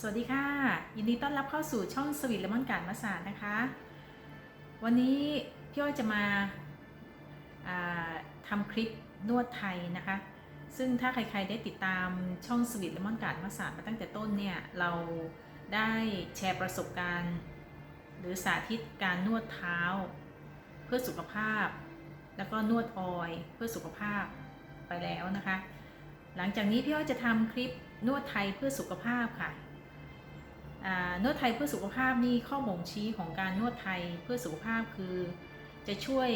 สวัสดีค่ะ ยินดีต้อนรับเข้าสู่ช่องสวิตเลมอนการมาสาดนะคะ วันนี้พี่อ้อยจะมาาทำคลิปนวดไทยนะคะ ซึ่งถ้าใครๆได้ติดตามช่องสวิตเลมอนการมาสาดมาตั้งแต่ต้นเนี่ย เราได้แชร์ประสบการณ์ หรือสาธิตการนวดเท้า เพื่อสุขภาพ แล้วก็นวดออยเพื่อสุขภาพไปแล้วนะคะ หลังจากนี้พี่อ้อยจะทำคลิปนวดไทยเพื่อสุขภาพค่ะ นวดไทยเพื่อสุขภาพนี่ข้อบ่งชี้ของการนวดไทยเพื่อสุขภาพคือ จะช่วย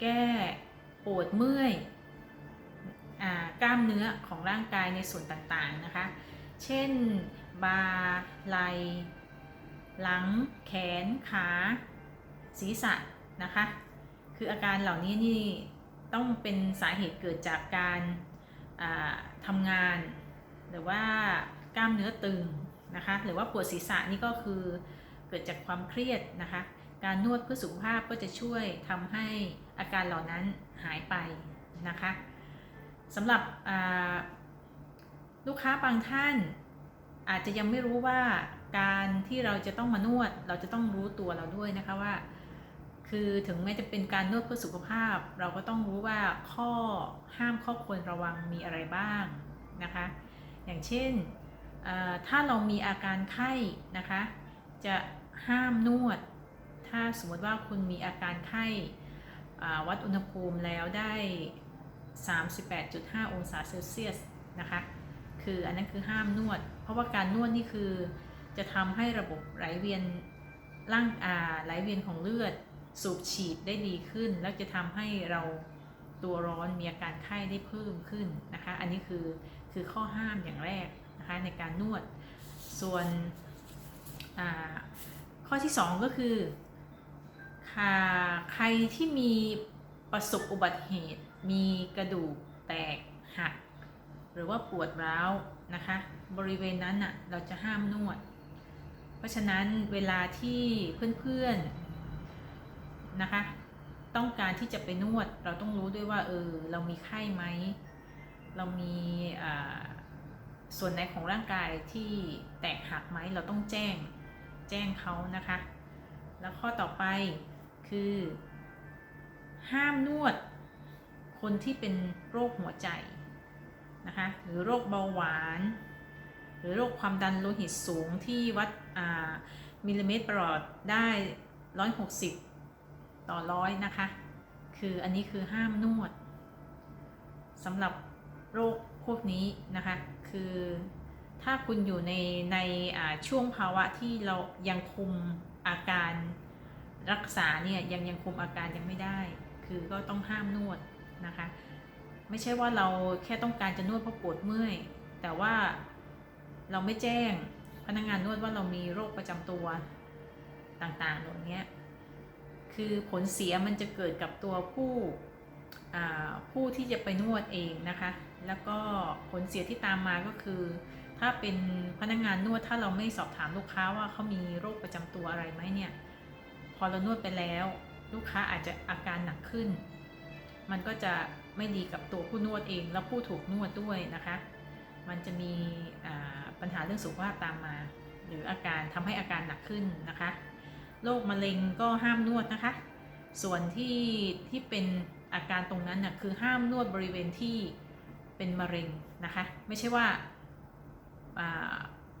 แก้ปวดเมื่อยอกล้ามเนื้อของร่างกายในส่วนต่างๆนะคะ เช่นบาไหล่หลัง แขน ขา ศีรษะนะคะ คืออาการเหล่านี้นี่ต้องเป็นสาเหตุเกิดจากการทำงาน หรือว่ากล้ามเนื้อตึง นะคะ หรือว่าปวดศีรษะนี่ก็คือเกิดจากความเครียดนะคะ การนวดเพื่อสุขภาพก็จะช่วยทำให้อาการเหล่านั้นหายไปนะคะสำหรับลูกค้าบางท่าน อาจจะยังไม่รู้ว่าการที่เราจะต้องมานวด เราจะต้องรู้ตัวเราด้วยนะคะว่า คือถึงแม้จะเป็นการนวดเพื่อสุขภาพ เราก็ต้องรู้ว่าข้อห้ามข้อควรระวังมีอะไรบ้างนะคะ อย่างเช่น ถ้าเรามีอาการไข้นะคะ จะห้ามนวด ถ้าสมมติว่าคุณมีอาการไข้วัดอุณหภูมิแล้วได้ 38.5 องศาเซลเซียสนะคะ คืออันนั้นคือห้ามนวด เพราะว่าการนวดนี่คือจะทำให้ระบบไหลเวียนร่างอาไหลเวียนของเลือดสูบฉีดได้ดีขึ้น แล้วจะทำให้เราตัวร้อนมีอาการไข้ได้เพิ่มขึ้นนะคะ อันนี้คือคือข้อห้ามอย่างแรก นะคะในการนวด ส่วนข้อที่ 2 ก็คือค่ะใครที่มีประสบอุบัติเหตุ มีกระดูกแตกหัก หรือว่าปวดร้าวนะคะ บริเวณนั้นน่ะเราจะห้ามนวด เพราะฉะนั้นเวลาที่เพื่อนๆนะคะ ต้องการที่จะไปนวดเราต้องรู้ด้วยว่าเออเรามีไข้ไหม เรามีอ่า ส่วนไหนของร่างกายที่แตกหักไหมเราต้องแจ้งแจ้งเขานะคะ แล้วข้อต่อไปคือ ห้ามนวดคนที่เป็นโรคหัวใจนะคะหรือโรคเบาหวาน หรือโรคความดันโลหิตสูงที่วัดอ่ามิลลิเมตรประหลอดได้ 160 ต่อร้อยนะคะ คืออันนี้คือห้ามนวดสำหรับโรคพวกนี้นะคะ คือถ้าคุณอยู่ในในช่วงภาวะที่เรายังคุมอาการรักษาเนี่ยยังยังคุมอาการยังไม่ได้ คือก็ต้องห้ามนวดนะคะ ไม่ใช่ว่าเราแค่ต้องการจะนวดเพราะปวดเมื่อย แต่ว่าเราไม่แจ้งพนักงานนวดว่าเรามีโรคประจำตัวต่างๆเหล่านี้คือผลเสียมันจะเกิดกับตัวผู้อ่ ผู้ที่จะไปนวดเองนะคะ แล้วก็ผลเสียที่ตามมาก็คือ ถ้าเป็นพนักงานนวดถ้าเราไม่สอบถามลูกค้าว่าเขามีโรคประจำตัวอะไรไหมเนี่ยพอเรานวดไปแล้ว ลูกค้าอาจจะอาการหนักขึ้น มันก็จะไม่ดีกับตัวผู้นวดเอง แล้วผู้ถูกนวดด้วยนะคะ มันจะมีปัญหาเรื่องสุขภาพตามมา หรืออาการทำให้อาการหนักขึ้นนะคะโรคมะเร็งก็ห้ามนวดนะคะ ส่วนที่ที่เป็น อาการตรงนั้นน่ะคือห้ามนวดบริเวณที่เป็นมะเร็งนะคะไม่ใช่ว่า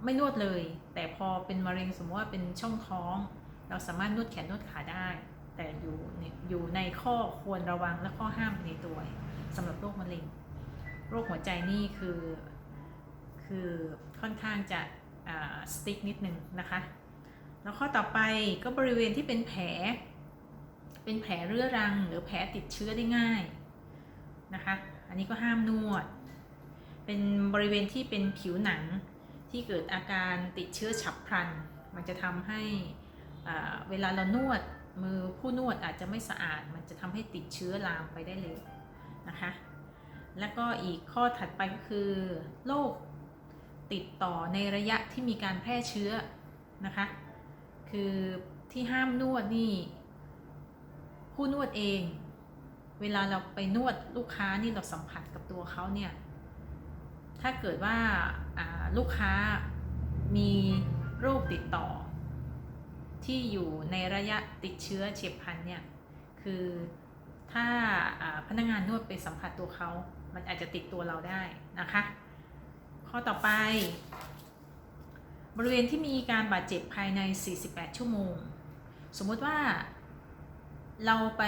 ไม่นวดเลย แต่พอเป็นมะเร็งสมมติว่าเป็นช่องท้อง เราสามารถนวดแขนนวดขาได้ แต่อยู่ในอยู่ในข้อควรระวังและข้อห้ามในตัวสำหรับโรคมะเร็ง โรคหัวใจนี่คือคือค่อนข้างจะสติ๊กนิดนึงนะคะ แล้วข้อต่อไปก็บริเวณที่เป็นแผล เป็นแผลเรื้อรังหรือแผลติดเชื้อได้ง่ายนะคะ อันนี้ก็ห้ามนวด เป็นบริเวณที่เป็นผิวหนังที่เกิดอาการติดเชื้อฉับพลัน มันจะทำให้เวลาเรานวดมือผู้นวดอาจจะไม่สะอาด มันจะทำให้ติดเชื้อลามไปได้เลยนะคะ แล้วก็อีกข้อถัดไปก็คือโรคติดต่อในระยะที่มีการแพร่เชื้อนะคะ คือที่ห้ามนวดนี่ ผู้นวดเอง เวลาเราไปนวดลูกค้านี่เราสัมผัสกับตัวเขาเนี่ย ถ้าเกิดว่าลูกค้ามีโรคติดต่อ ที่อยู่ในระยะติดเชื้อเฉียบพลันเนี่ยคือถ้าพนักงานนวดไปสัมผัสตัวเขา มันอาจจะติดตัวเราได้นะคะ ข้อต่อไป บริเวณที่มีการบาดเจ็บภายใน 48 ชั่วโมง สมมติว่า เราไป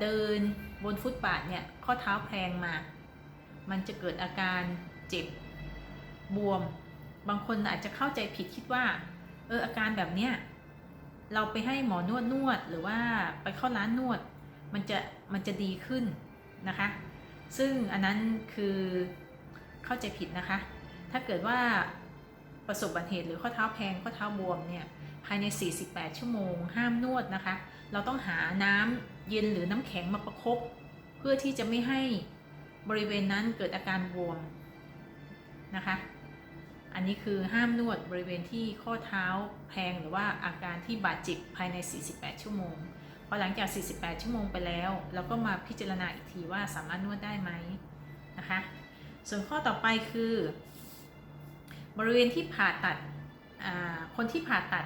เดินบนฟุตบาทเนี่ยข้อเท้าแพลงมา มันจะเกิดอาการเจ็บบวม บางคนอาจจะเข้าใจผิดคิดว่า เอออาการแบบเนี้ยเราไปให้หมอนวดนวดหรือว่าไปเข้าร้านนวด มันจะมันจะดีขึ้นนะคะ ซึ่งอันนั้นคือเข้าใจผิดนะคะ ถ้าเกิดว่าประสบอุบัติเหตุหรือข้อเท้าแพงข้อเท้าบวมเนี่ยภายใน 48 ชั่วโมง ห้ามนวดนะคะ เราต้องหาน้ำเย็นหรือน้ำแข็งมาประคบเพื่อที่จะไม่ให้บริเวณนั้นเกิดอาการบวมนะคะ อันนี้คือห้ามนวดบริเวณที่ข้อเท้าแพงหรือว่าอาการที่บาดเจ็บภายใน 48 ชั่วโมง พอหลังจาก 48 ชั่วโมงไปแล้ว เราก็มาพิจารณาอีกทีว่าสามารถนวดได้ไหมนะคะ ส่วนข้อต่อไปคือ บริเวณที่ผ่าตัดอ่าคนที่ผ่าตัด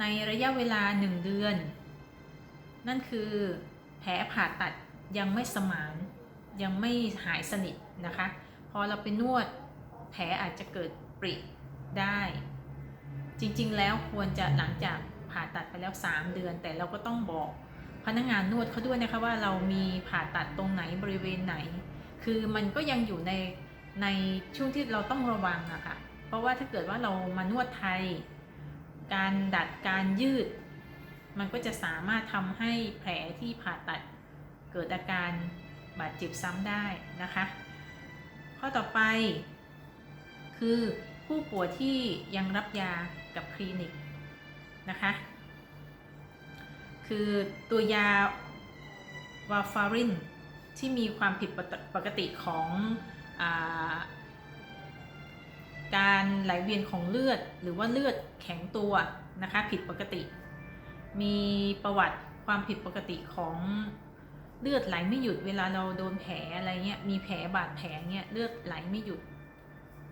ในระยะเวลา 1 เดือน นั่นคือแผลผ่าตัดยังไม่สมานยังไม่หายสนิทนะคะ พอเราไปนวดแผลอาจจะเกิดปริได้ จริงๆ แล้วควรจะหลังจากผ่าตัดไปแล้ว 3 เดือน แต่เราก็ต้องบอกพนักงานนวดเขาด้วยนะคะว่าเรามีผ่าตัดตรงไหนบริเวณไหน คือมันก็ยังอยู่ในในช่วงที่เราต้องระวังอะค่ะ เพราะว่าถ้าเกิดว่าเรามานวดไทย การดัดการยืด มันก็จะสามารถทำให้แผลที่ผ่าตัดเกิดอาการบาดเจ็บซ้ำได้นะคะ ข้อต่อไป คือผู้ป่วยที่ยังรับยากับคลินิกนะคะคือตัวยาวาฟารินที่มีความผิดปกติของอาการไหลเวียนของเลือดหรือว่าเลือดแข็งตัวนะคะผิดปกติ มีประวัติความผิดปกติของเลือดไหลไม่หยุดเวลาเราโดนแผลอะไรเงี้ยมีแผลบาดแผลเงี้ยเลือดไหลไม่หยุด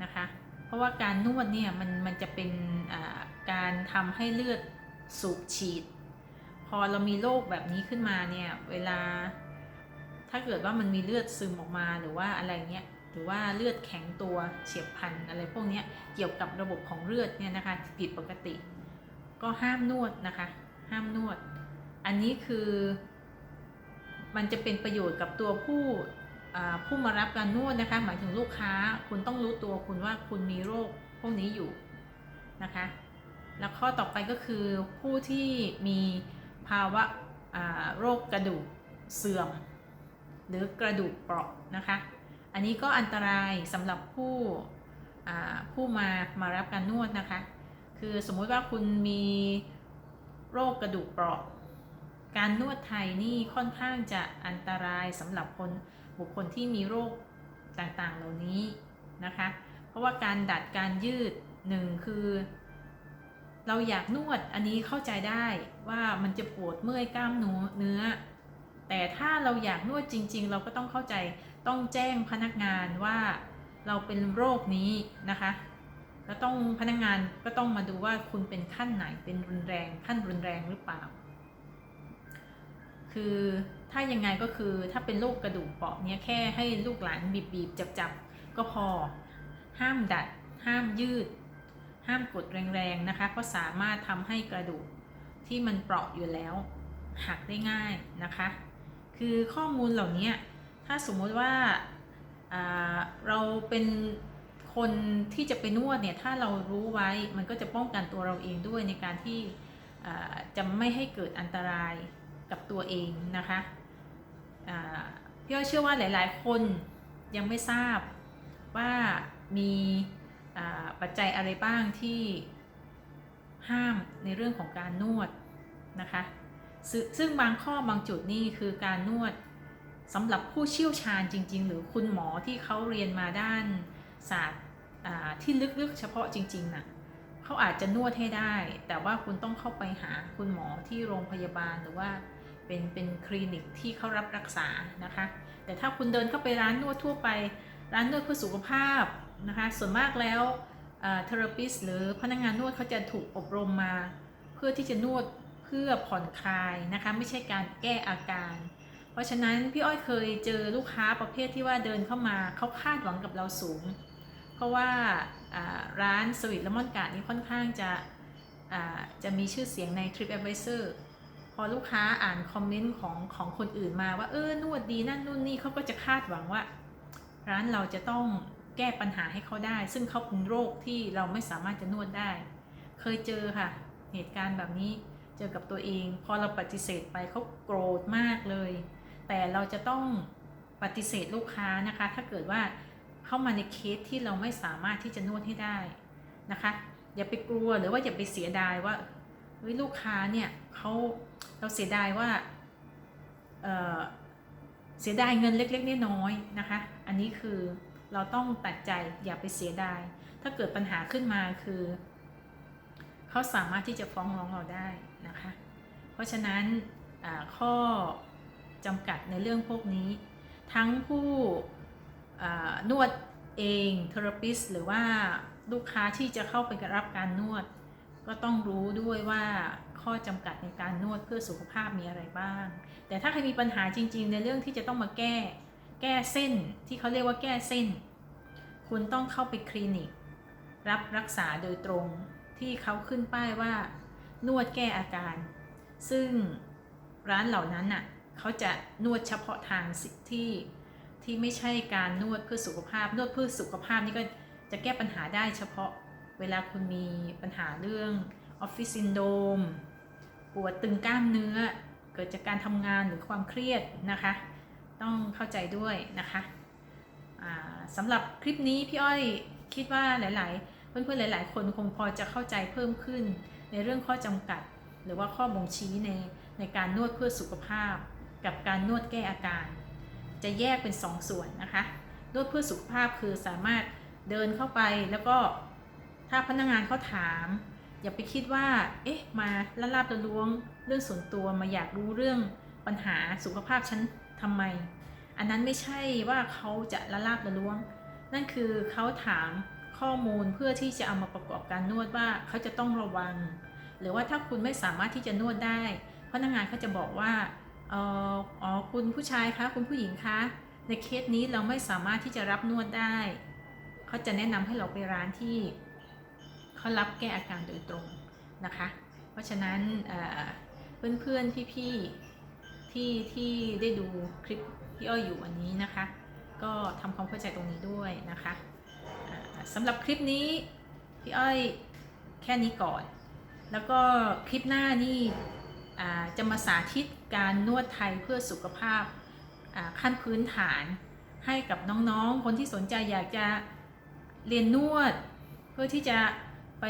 นะคะ เพราะว่าการนวดเนี่ยมันมันจะเป็นการทำให้เลือดสูบฉีด พอเรามีโรคแบบนี้ขึ้นมาเนี่ยเวลา ถ้าเกิดว่ามันมีเลือดซึมออกมาหรือว่าอะไรเงี้ยหรือว่าเลือดแข็งตัวเฉียบพลันอะไรพวกนี้เกี่ยวกับระบบของเลือดเนี่ยนะคะผิดปกติ ก็ห้ามนวดนะคะ ห้ามนวด อันนี้คือมันจะเป็นประโยชน์กับตัวผู้ผู้มารับการนวดนะคะ หมายถึงลูกค้าคุณต้องรู้ตัวคุณว่าคุณมีโรคพวกนี้อยู่นะคะ แล้วข้อต่อไปก็คือผู้ที่มีภาวะโรคกระดูกเสื่อม หรือกระดูกเปราะนะคะ อันนี้ก็อันตรายสำหรับผู้ผู้มามารับการนวดนะคะ คือสมมุติว่าคุณมี โรคกระดูกเปราะ การนวดไทยนี่ค่อนข้างจะอันตรายสำหรับคนบุคคลที่มีโรคต่างๆ เหล่านี้นะคะ เพราะว่าการดัดการยืดหนึ่งคือ เราอยากนวดอันนี้เข้าใจได้ว่ามันจะปวดเมื่อยกล้ามเนื้อ แต่ถ้าเราอยากนวดจริง ๆ เราก็ต้องเข้าใจต้องแจ้งพนักงานว่าเราเป็นโรคนี้นะคะ แล้วต้องพนักงานก็ต้องมาดูว่าคุณเป็นขั้นไหนเป็นรุนแรงขั้นรุนแรงหรือเปล่า คือถ้ายังไงก็คือถ้าเป็นโรคกระดูกเปราะเนี่ยแค่ให้ลูกหลานบีบบีบจับจับก็พอ ห้ามดัด ห้ามยืด ห้ามกดแรงๆนะคะเพราะสามารถทำให้กระดูกที่มันเปราะอยู่แล้วหักได้ง่ายนะคะ คือข้อมูลเหล่านี้ถ้าสมมติว่าเราเป็น คนที่จะไปนวดเนี่ยถ้าเรารู้ไว้มันก็จะป้องกันตัวเราเองด้วยในการที่จะไม่ให้เกิดอันตรายกับตัวเองนะคะพี่อ้อยเชื่อว่าหลาย ๆ คนยังไม่ทราบว่ามีปัจจัยอะไรบ้างที่ห้ามในเรื่องของการนวดนะคะซซึ่งบางข้อบางจุดนี่คือการนวดสำหรับผู้เชี่ยวชาญจริง ๆ หรือคุณหมอที่เขาเรียนมาด้านศาสตร์ ที่ลึกๆเฉพาะจริงๆนะ่ะเขาอาจจะนวดให้ได้ แต่ว่าคุณต้องเข้าไปหาคุณหมอที่โรงพยาบาลหรือว่าเป็นเป็นคลินิกที่เขารับรักษานะคะ แต่ถ้าคุณเดินเข้าไปร้านนวดทั่วไป ร้านนวดเพื่อสุขภาพนะคะ ส่วนมากแล้วเทอราปิสหรือพนักงานนวดเขาจะถูกอบรมมา เพื่อที่จะนวดเพื่อผ่อนคลายนะคะ ไม่ใช่การแก้อาการ เพราะฉะนั้นพี่อ้อยเคยเจอลูกค้าประเภทที่ว่าเดินเข้ามาเขาคาดหวังกับเราสูง เพราะว่าร้านสวิตและมอนการ์ดนี่ค่อนข้างจะจะมีชื่อเสียงใน TripAdvisor พอลูกค้าอ่านคอมเมนต์ของของคนอื่นมาว่าเออนวดดีนั่นนู่นนี่เขาก็จะคาดหวังว่า ร้านเราจะต้องแก้ปัญหาให้เขาได้ ซึ่งเขาเป็นโรคที่เราไม่สามารถจะนวดได้ เคยเจอค่ะ เหตุการณ์แบบนี้เจอกับตัวเอง พอเราปฏิเสธไปเขาโกรธมากเลย แต่เราจะต้องปฏิเสธลูกค้านะคะ ถ้าเกิดว่า เข้ามาในเคสที่เราไม่สามารถที่จะนวดให้ได้นะคะ อย่าไปกลัวหรือว่าอย่าไปเสียดายว่าเฮ้ยลูกค้าเนี่ยเขาเราเสียดายว่าเเสียดายเงินเล็กๆน้อยๆนะคะ อันนี้คือเราต้องตัดใจอย่าไปเสียดาย ถ้าเกิดปัญหาขึ้นมาคือเขาสามารถที่จะฟ้องร้องเราได้นะคะ เพราะฉะนั้นข้อจำกัดในเรื่องพวกนี้ ทั้งผู้ นวดเองเทอราปิสหรือว่าลูกค้าที่จะเข้าไปรับการนวด ก็ต้องรู้ด้วยว่าข้อจำกัดในการนวดเพื่อสุขภาพมีอะไรบ้าง แต่ถ้าใครมีปัญหาจริง ๆ ในเรื่องที่จะต้องมาแก้ แก้เส้นที่เขาเรียกว่าแก้เส้น คุณต้องเข้าไปคลินิก รับรักษาโดยตรงที่เขาขึ้นป้ายว่า นวดแก้อาการ ซึ่งร้านเหล่านั้นน่ะเขาจะนวดเฉพาะทางที่ ที่ไม่ใช่การนวดเพื่อสุขภาพ นวดเพื่อสุขภาพนี่ก็จะแก้ปัญหาได้เฉพาะเวลาคุณมีปัญหาเรื่องออฟฟิศซินโดมปวดตึงกล้ามเนื้อ เกิดจากการทำงานหรือความเครียดนะคะ ต้องเข้าใจด้วยนะคะสำหรับคลิปนี้พี่อ้อยคิดว่าหลาย ๆ เพื่อนๆหลาย ๆ คนคงพอจะเข้าใจเพิ่มขึ้นในเรื่องข้อจำกัด หรือว่าข้อบ่งชี้ในในการนวดเพื่อสุขภาพ กับการนวดแก้อาการ จะแยกเป็น 2สส่วนนะคะนวดเพื่อสุขภาพคือสามารถเดินเข้าไปแล้วก็ถ้าพนักงานเขาถาม อย่าไปคิดว่า เอ๊ะ มาละลาบละล้วงเรื่องส่วนตัวมาอยากรู้เรื่องปัญหาสุขภาพฉันทำไม อันนั้นไม่ใช่ว่าเขาจะละลาบละล้วง นั่นคือเขาถามข้อมูลเพื่อที่จะเอามาประกอบการนวดว่าเขาจะต้องระวัง หรือว่าถ้าคุณไม่สามารถที่จะนวดได้พนักงานเขาจะบอกว่า อออ๋อคุณผู้ชายคะคุณผู้หญิงคะในเคสนี้เราไม่สามารถที่จะรับนวดได้ เขาจะแนะนำให้เราไปร้านที่เขารับแก้อาการโดยตรงนะคะ เพราะฉะนั้นเพื่อนๆพี่ๆที่ที่ได้ดูคลิปพี่อ้อยอยู่วันนี้นะคะ ก็ทำความเข้าใจตรงนี้ด้วยนะคะอ่าสำหรับคลิปนี้พี่อ้อยแค่นี้ก่อน แล้วก็คลิปหน้านี่ จะมาสาธิตการนวดไทยเพื่อสุขภาพขั้นพื้นฐานให้กับน้องๆ คนที่สนใจอยากจะเรียนนวด เพื่อที่จะไป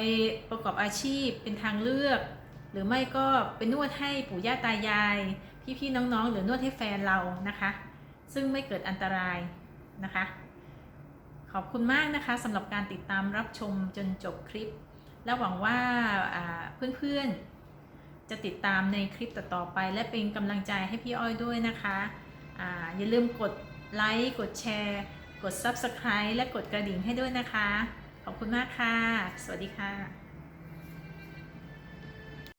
ประกอบอาชีพเป็นทางเลือก หรือไม่ก็เป็นนวดให้ปู่ย่าตายาย พี่ๆน้องๆ หรือนวดให้แฟนเรานะคะ ซึ่งไม่เกิดอันตรายนะคะ ขอบคุณมากนะคะสำหรับการติดตามรับชมจนจบคลิป และหวังว่าเพื่อนๆ จะติดตามในคลิปต่อๆไป และเป็นกำลังใจให้พี่อ้อยด้วยนะคะออย่าลืมกดไลค์กดแชร์ กด Subscribe และกดกระดิ่งให้ด้วยนะคะ ขอบคุณมากค่ะ สวัสดีค่ะ